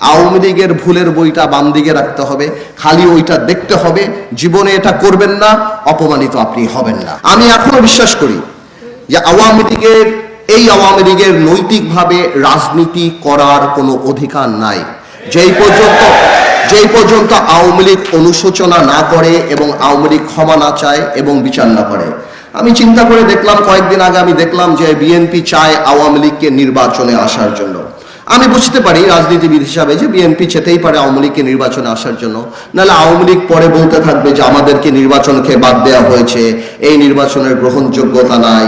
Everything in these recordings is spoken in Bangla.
আওয়ামী লীগের ভুলের বইটা বাম দিকে রাখতে হবে, খালি ওইটা দেখতে হবে, জীবনে এটা করবেন না, অপমানিত আপনি হবেন না। আমি এখনও বিশ্বাস করি যে আওয়ামী লীগের, এই আওয়ামী লীগের নৈতিকভাবে রাজনীতি করার কোনো অধিকার নাই। যেই পর্যন্ত যেই পর্যন্ত আওয়ামী লীগ অনুশোচনা না করে এবং আওয়ামী লীগ ক্ষমা না চায় এবং বিচার না করে। আমি চিন্তা করে দেখলাম, কয়েকদিন আগে আমি দেখলাম যে বিএনপি চায় আওয়ামী লীগকে নির্বাচনে আসার জন্য। আমি বুঝতে পারি রাজনীতিবিদ হিসাবে যে বিএনপি চেতেই পারে আওয়ামী লীগকে নির্বাচনে আসার জন্য। নাহলে আওয়ামী লীগ পরে বলতে থাকবে যে আমাদেরকে নির্বাচনকে বাদ দেওয়া হয়েছে, এই নির্বাচনের গ্রহণযোগ্যতা নাই,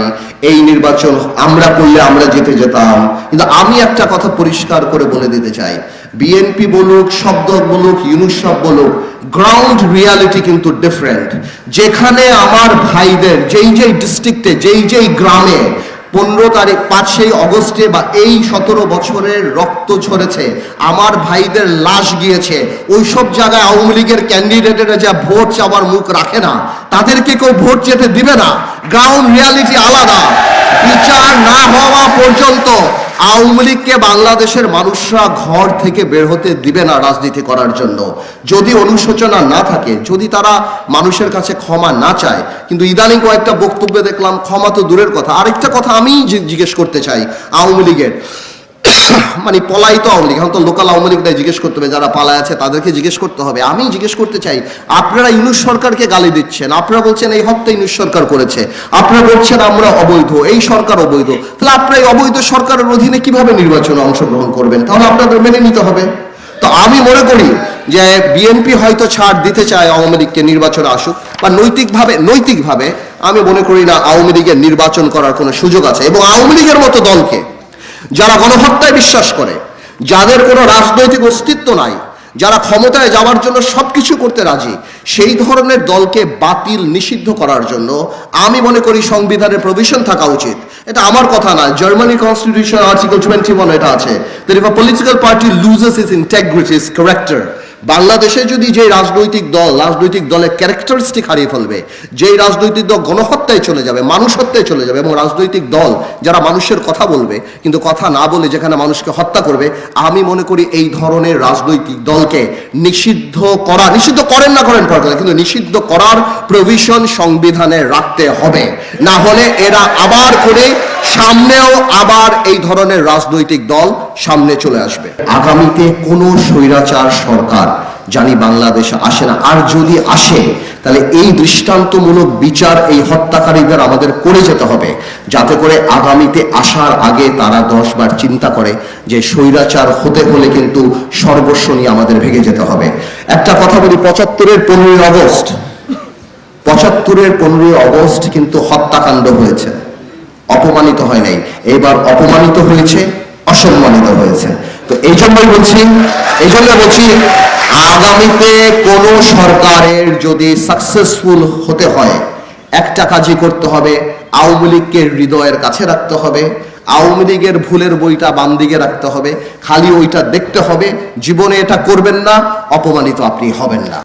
এই নির্বাচন আমরা করলে আমরা জিতে যেতাম। কিন্তু আমি একটা কথা পরিষ্কার করে বলে দিতে চাই। বিএনপি বলুক, শব্দ বলুক ইউনুসব বলুক গ্রাউন্ড রিয়ালিটি কিন্তু ডিফারেন্ট যেখানে আমার ভাইদের, যেই যেই ডিস্ট্রিক্টে যেই যেই গ্রামে পনেরো তারিখ পাঁচই অগস্টে বা এই সতেরো বছরের রক্ত ঝরেছে, আমার ভাইদের লাশ গিয়েছে। ওই সব জায়গায় আওয়ামী লীগের ক্যান্ডিডেটেরা যা ভোট চাওয়ার মুখ রাখে না, তাদেরকে কেউ ভোট যেতে দিবে না। গ্রাউন্ড রিয়ালিটি আলাদা। বিচার না হওয়া পর্যন্ত আওয়ামী লীগকে বাংলাদেশের মানুষরা ঘর থেকে বের হতে দিবে না রাজনীতি করার জন্য। যদি অনুশোচনা না থাকে, যদি তারা মানুষের কাছে ক্ষমা না চায়, কিন্তু ইদানিং কয়েকটা বক্তব্য দেখলাম, ক্ষমা তো দূরের কথা। আরেকটা কথা আমি জিজ্ঞেস করতে চাই আওয়ামী লীগের। মানে পলাইতো আওয়ামী লীগ। এখন তো লোকাল আওয়ামী লীগটাই জিজ্ঞেস করতে হবে, যারা পালায় আছে তাদেরকে জিজ্ঞেস করতে হবে। আমি জিজ্ঞেস করতে চাই, আপনারা ইউনুস সরকারকে গালি দিচ্ছেন, আপনারা বলছেন এই হত্যা ইউনুস সরকার করেছে, আপনারা বলছেন আমরা অবৈধ, এই সরকার অবৈধ। তাহলে আপনারা এই অবৈধ সরকারের অধীনে কীভাবে নির্বাচনে অংশগ্রহণ করবেন? তাহলে আপনাদের মেনে নিতে হবে। তো আমি মনে করি যে বিএনপি হয়তো ছাড় দিতে চায় আওয়ামী লীগকে নির্বাচনে আসুক, বা নৈতিকভাবে নৈতিকভাবে আমি মনে করি না আওয়ামী লীগের নির্বাচন করার কোনো সুযোগ আছে। এবং আওয়ামী লীগের মতো দলকে যারা গণহত্যায় বিশ্বাস করে যাদের কোনো রাজনৈতিক অস্তিত্ব নাই যারা ক্ষমতায় যাওয়ার জন্য সব কিছু করতে রাজি সেই ধরনের দলকে বাতিল নিষিদ্ধ করার জন্য আমি মনে করি সংবিধানের প্রভিশন থাকা উচিত। এটা আমার কথা না Germany constitution article twenty one এটা আছে। Political party loses integrity, its character, বাংলাদেশে যদি যে রাজনৈতিক দল, রাজনৈতিক দলের ক্যারেক্টারিস্টিক হারিয়ে ফেলবে, যেই রাজনৈতিক দল গণহত্যায় চলে যাবে মানুষ হত্যায় চলে যাবে, এবং রাজনৈতিক দল যারা মানুষের কথা বলবে, কিন্তু কথা না বলে যেখানে মানুষকে হত্যা করবে, আমি মনে করি এই ধরনের রাজনৈতিক দলকে নিষিদ্ধ করা, নিষিদ্ধ করেন না করেন পর্যায়ে কিন্তু নিষিদ্ধ করার প্রভিশন সংবিধানে রাখতে হবে। না হলে এরা আবার করে সামনেও আবার এই ধরনের রাজনৈতিক দল সামনে চলে আসবে। আগামীতে কোনো স্বৈরাচার সরকার জানি বাংলাদেশে আসে না। আর যদি আসে, তাহলে এই দৃষ্টান্তমূলক বিচার এই হত্যাকারীদের আমাদের করে যেতে হবে, যাতে করে আগামীতে আসার আগে তারা দশ বার চিন্তা করে যে স্বৈরাচার হতে হলে কিন্তু সর্বস্ব নিয়ে আমাদের ভেঙে যেতে হবে। একটা কথা বলি, পঁচাত্তরের পনেরোই আগস্ট, পঁচাত্তরের পনেরোই আগস্ট কিন্তু হত্যাকাণ্ড হয়েছে। অপমানিত হয় নাই। এবার অপমানিত হয়েছে, অসম্মানিত হয়েছে। তো এই জন্যই বলছি, এই জন্য বলছি, আগামীতে কোন সরকারের যদি সাকসেসফুল হতে হয়, একটা কাজই করতে হবে, আওয়ামী লীগকে হৃদয়ের কাছে রাখতে হবে, আওয়ামী লীগের ভুলের বইটা বাম দিকে রাখতে হবে, খালি ওইটা দেখতে হবে, জীবনে এটা করবেন না, অপমানিত আপনি হবেন না।